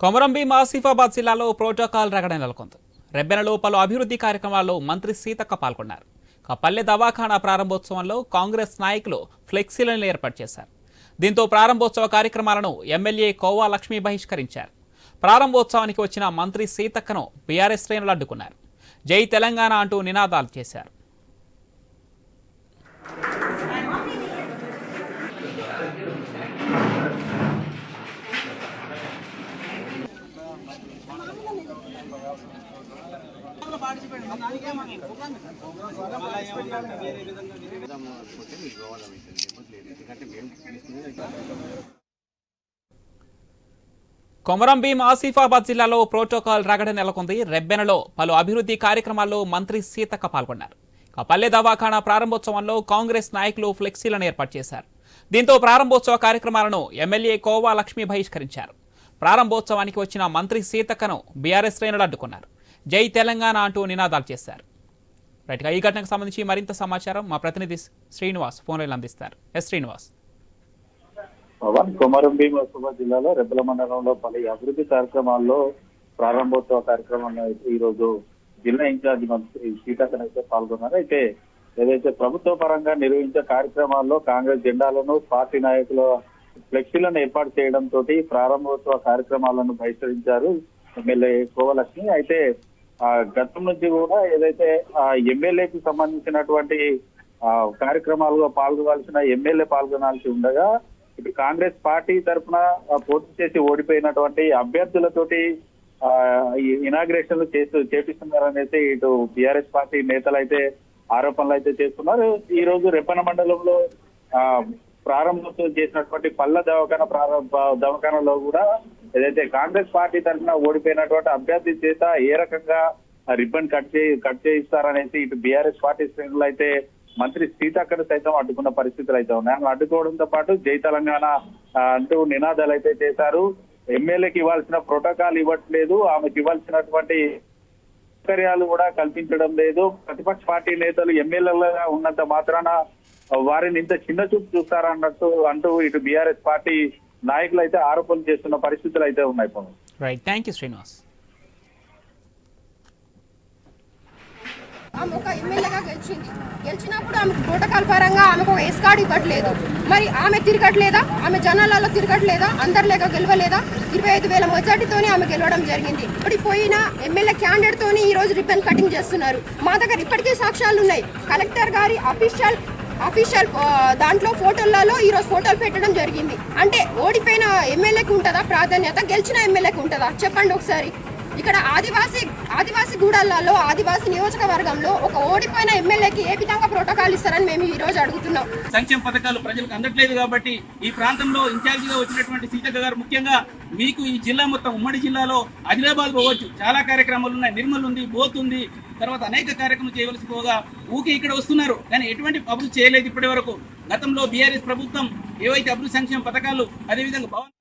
కొమరంభీం ఆసిఫాబాద్ జిల్లాలో ప్రోటోకాల్ రగడ నెలకొంది. రెబ్బెనలో పలు అభివృద్ధి కార్యక్రమాల్లో మంత్రి సీతక్క పాల్గొన్నారు. పల్లె దవాఖానా ప్రారంభోత్సవంలో కాంగ్రెస్ నాయకులు ఫ్లెక్సీలను ఏర్పాటు చేశారు. దీంతో ప్రారంభోత్సవ కార్యక్రమాలను ఎమ్మెల్యే కోవా లక్ష్మి బహిష్కరించారు. ప్రారంభోత్సవానికి వచ్చిన మంత్రి సీతక్కను బీఆర్ఎస్ శ్రేణులు అడ్డుకున్నారు. జై తెలంగాణ అంటూ నినాదాలు చేశారు. కొమరం భీం ఆసిఫాబాద్ జిల్లాలో ప్రోటోకాల్ రగడ నెలకొంది. రెబ్బెనలో పలు అభివృద్ధి కార్యక్రమాల్లో మంత్రి సీతక్క పాల్గొన్నారు. పల్లె దవాఖానా ప్రారంభోత్సవంలో కాంగ్రెస్ నాయకులు ఫ్లెక్సీలను ఏర్పాటు చేశారు. దీంతో ప్రారంభోత్సవ కార్యక్రమాలను ఎమ్మెల్యే కోవా లక్ష్మి బహిష్కరించారు. ప్రారంభోత్సవానికి వచ్చిన మంత్రి సీతక్కను బీఆర్ఎస్ శ్రేణులు అడ్డుకున్నారు. జై తెలంగాణ అంటూ నినాదాలు చేశారు. రైట్గా ఈ ఘటనకు సంబంధించి మరింత సమాచారం మా ప్రతినిధి శ్రీనివాస్ ఫోన్లైన్ అందిస్తారు. ఎస్ శ్రీనివాస్. పవన్ కుమారం భీమ్ జిల్లాలో రెబ్బల మండలంలో పలు అభివృద్ధి కార్యక్రమాల్లో ప్రారంభోత్సవ కార్యక్రమంలో ఈ రోజు జిల్లా ఇన్ఛార్జి మంత్రి సీతాకర్ అయితే పాల్గొన్నారు. అయితే ఏదైతే ప్రభుత్వ పరంగా నిర్వహించే కార్యక్రమాల్లో కాంగ్రెస్ జెండాలను పార్టీ నాయకుల ఫ్లెక్సీలను ఏర్పాటు చేయడం తోటి ప్రారంభోత్సవ కార్యక్రమాలను బహిష్కరించారు ఎమ్మెల్యే కోవలక్ష్మి. అయితే ఆ గతం నుంచి కూడా ఏదైతే ఆ ఎమ్మెల్యేకి సంబంధించినటువంటి ఆ కార్యక్రమాల్లో పాల్గొనాల్సిన ఎమ్మెల్యే పాల్గొనాల్సి ఉండగా ఇటు కాంగ్రెస్ పార్టీ తరఫున పోటీ చేసి ఓడిపోయినటువంటి అభ్యర్థులతోటి ఆ, ఇనాగ్రేషన్లు చేస్తూ చేపిస్తున్నారనేసి ఇటు బీఆర్ఎస్ పార్టీ నేతలు అయితే ఆరోపణలు అయితే చేస్తున్నారు. ఈ రోజు రెప్పన మండలంలో ఆ ప్రారంభోత్సవం చేసినటువంటి పల్ల దవాఖాన ప్రారంభ దవాఖానలో కూడా ఏదైతే కాంగ్రెస్ పార్టీ తరఫున ఓడిపోయినటువంటి అభ్యర్థి చేత ఏ రకంగా రిబ్బన్ కట్ చే కట్ చేయిస్తారనేసి ఇటు బీఆర్ఎస్ పార్టీ శ్రేణులు అయితే మంత్రి సీతాకర్ సైతం అడ్డుకున్న పరిస్థితులు అయితే ఉన్నాయి. అడ్డుకోవడంతో పాటు జై తెలంగాణ అంటూ నినాదాలు అయితే చేశారు. ఎమ్మెల్యేకి ఇవ్వాల్సిన ప్రోటోకాల్ ఇవ్వట్లేదు. ఆమెకి ఇవ్వాల్సినటువంటి సౌకర్యాలు కూడా కల్పించడం లేదు. ప్రతిపక్ష పార్టీ నేతలు ఎమ్మెల్యేలుగా ఉన్నంత మాత్రాన వారిని ఇంత చిన్న చూపు చూస్తారన్నట్టు అంటూ ఇటు బీఆర్ఎస్ పార్టీ నాయకులు అయితే ఆరోపణలు చేస్తున్న పరిస్థితులు అయితే ఉన్నాయి Pawan right thank you Srinivas ఆమె ఒక ఎమ్మెల్యేగా గెలిచింది. గెలిచినప్పుడు ఆమెకు ప్రోటోకాల్ పరంగా ఆమెకు ఒక ఎస్ కార్డు ఇవ్వట్లేదు. మరి ఆమె తిరగట్లేదా? ఆమె జనాలలో తిరగట్లేదా? అందరిలేక గెలవలేదా? ఇరవై ఐదు వేల మెజార్టీతోనే ఆమె గెలవడం జరిగింది. ఓడిపోయిన ఎమ్మెల్యే క్యాండిడేట్ తోని ఈ రోజు రిబ్బన్ కటింగ్ చేస్తున్నారు. మా దగ్గర ఇప్పటికే సాక్ష్యాలు ఉన్నాయి కలెక్టర్ గారి అఫీషియల్ అఫీషియల్ దాంట్లో ఫోటోలలో ఈరోజు ఫోటోలు పెట్టడం జరిగింది. అంటే ఓడిపోయిన ఎమ్మెల్యేకి ఉంటుందా ప్రాధాన్యత? గెలిచిన ఎమ్మెల్యేకి ఉంటుందా? చెప్పండి ఒకసారి. ఇక్కడ ఆదివాసీ ఆదివాసీ గూడలలో ఆదివాసీ నియోజకవర్గంలో ఒక ఓడిపోయిన ఎమ్మెల్యేకి ఏ విధంగా ప్రోటోకాల్ ఇస్తారని మేము ఈ రోజు అడుగుతున్నాం. సంక్షేమ పథకాలు ప్రజలకు అందట్లేదు కాబట్టి ఈ ప్రాంతంలో ఇన్ఛార్జిగా వచ్చినటువంటి సీతక్క గారు ముఖ్యంగా మీకు ఈ జిల్లా మొత్తం ఉమ్మడి జిల్లాలో ఆదిలాబాద్ పోవచ్చు. చాలా కార్యక్రమాలు ఉన్నాయి. నిర్మల్ ఉంది బోత్ ఉంది. తర్వాత అనేక కార్యక్రమాలు చేయవలసి పోగా ఊకే ఇక్కడ వస్తున్నారు. కానీ ఎటువంటి అభివృద్ధి చేయలేదు ఇప్పటి వరకు గతంలో బీఆర్ఎస్ ప్రభుత్వం ఏవైతే అభివృద్ధి సంక్షేమ పథకాలు అదేవిధంగా భవన్